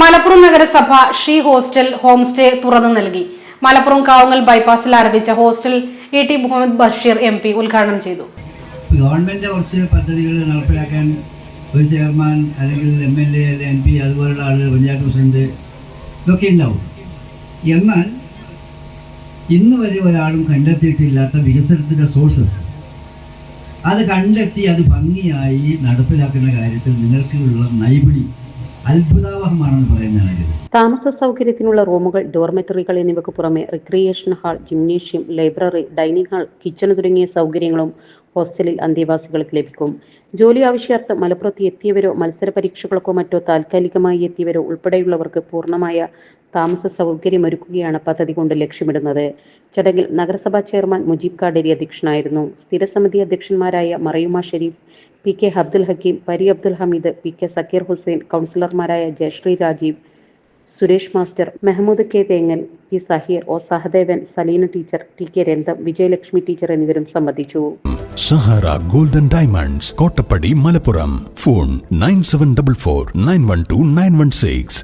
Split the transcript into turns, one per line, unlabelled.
മലപ്പുറം നഗരസഭ she hostel home stay തുറന്നു നൽകി. മലപ്പുറം കാവുങ്ങൽ ബൈപ്പാസിൽ ആരംഭിച്ച hostel E T Muhammad Basheer M P ഉദ്ഘാടനം ചെയ്തു.
ഗവൺമെന്റ് കുറച്ച് പദ്ധതികൾ നടപ്പിലാക്കാൻ ഒരു ചെയർമാൻ അല്ലെങ്കിൽ എം എൽ എ അല്ലെങ്കിൽ എം പി അതുപോലുള്ള ആളുകൾ പഞ്ചായത്ത് പ്രസിഡന്റ് ഇതൊക്കെ ഉണ്ടാവും. എന്നാൽ ഇന്ന് വരെ ഒരാളും കണ്ടെത്തിയിട്ടില്ലാത്ത വികസനത്തിന്റെ സോഴ്സസ് അത് കണ്ടെത്തി അത് ഭംഗിയായി നടപ്പിലാക്കുന്ന കാര്യത്തിൽ നിങ്ങൾക്കുള്ള നൈപുണി
താമസ സൗകര്യത്തിനുള്ള റൂമുകൾ ഡോർമെറ്ററികൾ എന്നിവയ്ക്ക് പുറമെ recreation hall gymnasium library dining hall kitchen തുടങ്ങിയ സൗകര്യങ്ങളും ഹോസ്റ്റലിൽ അന്തേവാസികൾക്ക് ലഭിക്കും. ജോലി ആവശ്യാർത്ഥം മലപ്പുറത്ത് എത്തിയവരോ മത്സര പരീക്ഷകൾക്കോ മറ്റോ താൽക്കാലികമായി എത്തിയവരോ ഉൾപ്പെടെയുള്ളവർക്ക് പൂർണമായ താമസ സൗകര്യമൊരുക്കുകയാണ് പദ്ധതി കൊണ്ട് ലക്ഷ്യമിടുന്നത്. ചടങ്ങിൽ നഗരസഭാ ചെയർമാൻ മുജീബ് കാടേരി അധ്യക്ഷനായിരുന്നു. സ്ഥിരസമിതി അധ്യക്ഷന്മാരായ മറയുമ ഷെരീഫ് പി കെ അബ്ദുൽ ഹക്കീം പരി അബ്ദുൽ ഹമീദ് പി കെ സക്കീർ ഹുസൈൻ കൗൺസിലർമാരായ Jayashree Rajeev Suresh master Mehmood K തേങ്ങൽ P Saheer O Sahadevan Salina teacher T K രന്തം Vijayalakshmi teacher എന്നിവരും സംബന്ധിച്ചു.
Sahara golden diamonds Kottappadi Malappuram. Phone nine seven double four nine one two nine one six.